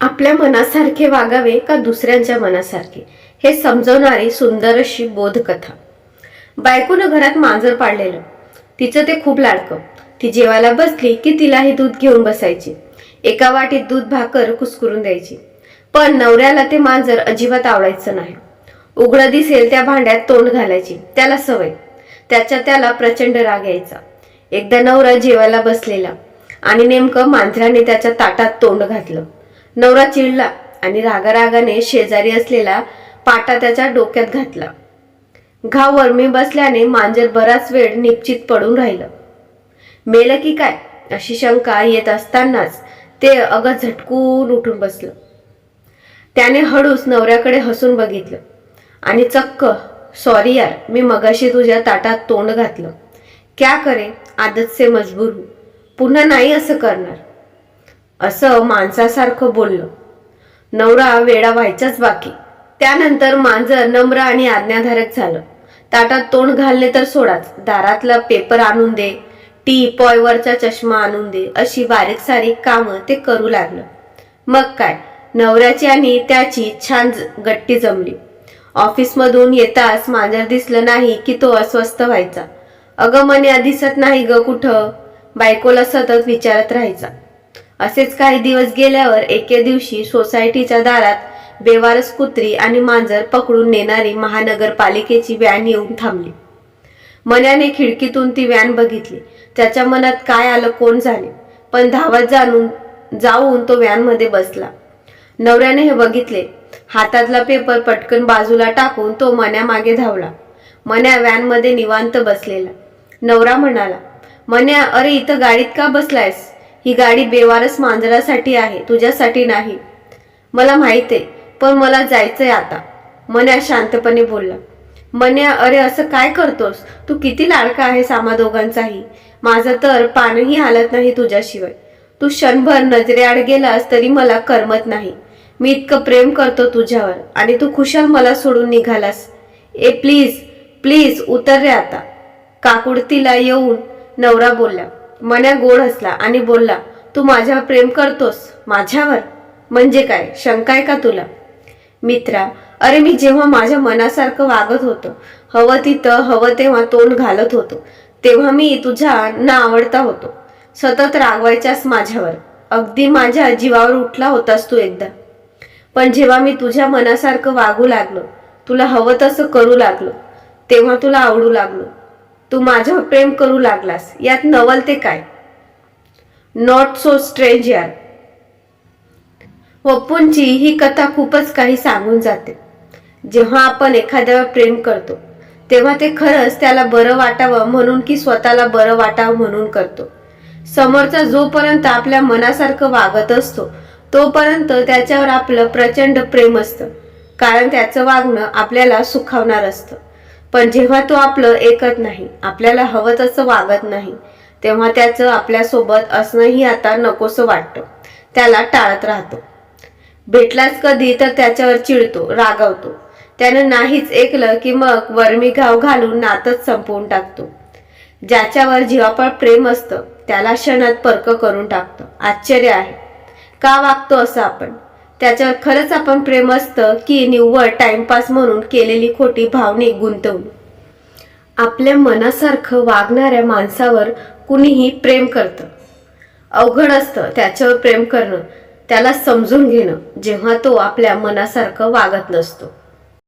आपल्या मनासारखे वागावे का दुसऱ्यांच्या मनासारखे? हे समजवणारी सुंदर अशी बोधकथा. बायकोनं घरात मांजर पाळलेलं तिचं ते खूप लाडकं. ती जेवायला बसली की तिला हे दूध घेऊन बसायची. एका वाटीत दूध भाकर कुस्करून द्यायची. पण नवऱ्याला ते मांजर अजिबात आवडायचं नाही. उघडं दिसेल त्या भांड्यात तोंड घालायची. त्याला सवय. त्याच्या त्याला प्रचंड राग यायचा. एकदा नवरा जेवायला बसलेला आणि नेमकं मांजराने त्याच्या ताटात तोंड घातलं. नवरा चिडला आणि रागारागाने शेजारी असलेला पाटा त्याच्या डोक्यात घातला. घाव वरमी बसल्याने मांजर बराच वेळ निश्चित पडून राहिलं. मेलं की काय? अशी शंका येत असतानाच ते अगं झटकून उठून बसलं. त्याने हळूच नवऱ्याकडे हसून बघितलं आणि चक्क सॉरी यार मी मगाशी तुझ्या ताटात तोंड घातलं. क्या करे? आदत से मजबूर पुन्हा नाही असं करणार. असं माणसासारखं बोललं. नवरा वेडा व्हायचाच बाकी. त्यानंतर मांजर नम्र आणि आज्ञाधारक झालं. ताटात तोंड घालणे तर सोडाच. दारातला पेपर आणून दे. टी पॉयवरचा चष्मा आणून दे. अशी बारीक सारीक कामं ते करू लागलं. मग काय? नवऱ्याची आणि त्याची छान गट्टी जमली. ऑफिसमधून येताच मांजर दिसलं नाही की तो अस्वस्थ व्हायचा. अगं मन्या दिसत नाही ग कुठं? बायकोला सतत विचारत राहायचा. असेच काही दिवस गेल्यावर एके दिवशी सोसायटीच्या दारात बेवारस कुत्री आणि मांजर पकडून नेणारी महानगरपालिकेची व्हॅन येऊन थांबली. मन्याने खिडकीतून ती व्हॅन बघितली. त्याच्या मनात काय आलं कोण झाले पण धावत जाणून जाऊन तो व्हॅनमध्ये बसला. नवऱ्याने हे बघितले. हातातला पेपर पटकन बाजूला टाकून तो मन्या मागे धावला. मन्या व्हॅनमध्ये निवांत बसलेला. नवरा म्हणाला मन्या अरे इथं गाडीत का बसलायस? ही गाडी बेवारस मांजरासाठी आहे तुझ्यासाठी नाही. मला माहिती आहे पण मला जायचंय आता. मन्या शांतपणे बोलला. मन्या अरे असं काय करतोस? तू किती लाडका आहेस आम्हा दोघांचाही. माझं तर पानही हालत नाही तुझ्याशिवाय. तू क्षणभर नजरेआड गेलास तरी मला करमत नाही. मी इतकं प्रेम करतो तुझ्यावर आणि तू खुशाल मला सोडून निघालास. ए प्लीज प्लीज उतर रे आता. काकुडतीला येऊन नवरा बोलला. मन्या गोड हसला आणि बोलला तू माझ्यावर प्रेम करतोस? माझ्यावर? म्हणजे काय? शंका आहे का तुला? मित्रा अरे मी जेव्हा माझ्या मनासारखं वागत होतो हवं तिथं हवं तेव्हा तोंड घालत होतो तेव्हा मी तुझ्या ना आवडता होतो. सतत रागवायच्यास माझ्यावर. अगदी माझ्या जीवावर उठला होतास तू एकदा. पण जेव्हा मी तुझ्या मनासारखं वागू लागलो तुला हवं तसं करू लागलो तेव्हा तुला आवडू लागलो. तू माझ्यावर प्रेम करू लागलास. यात नवल ते काय? नॉट सो स्ट्रेंज यार वप्पूंची ही कथा खूपच काही सांगून जाते. जेव्हा आपण एखाद्यावर प्रेम करतो तेव्हा ते खरंच त्याला बरं वाटावं म्हणून की स्वतःला बरं वाटावं म्हणून करतो. समोरचा जोपर्यंत आपल्या मनासारखं वागत असतो तोपर्यंत त्याच्यावर आपलं प्रचंड प्रेम असतं. कारण त्याचं वागणं आपल्याला सुखावणार असतं. पण जेव्हा तो आपलं ऐकत नाही आपल्याला हवं तसं वागत नाही तेव्हा त्याचं आपल्यासोबत असणंही आता नकोसं वाटतं. त्याला टाळत राहतो. भेटलाच कधी तर त्याच्यावर चिडतो रागावतो. त्यानं नाहीच ऐकलं की मग वर्मी घाव घालून नातच संपवून टाकतो. ज्याच्यावर जीवापळ प्रेम असतं त्याला क्षणात परक करून टाकतं. आश्चर्य आहे. का वागतो असं आपण? त्याच्यावर खरंच आपण प्रेम असतं की निव्वळ टाइमपास म्हणून केलेली खोटी भावनिक गुंतवणूक आपल्या मनासारखं वागणाऱ्या माणसावर कुणीही प्रेम करतं. अवघड असतं त्याच्यावर प्रेम करणं त्याला समजून घेणं जेव्हा तो आपल्या मनासारखं वागत नसतो.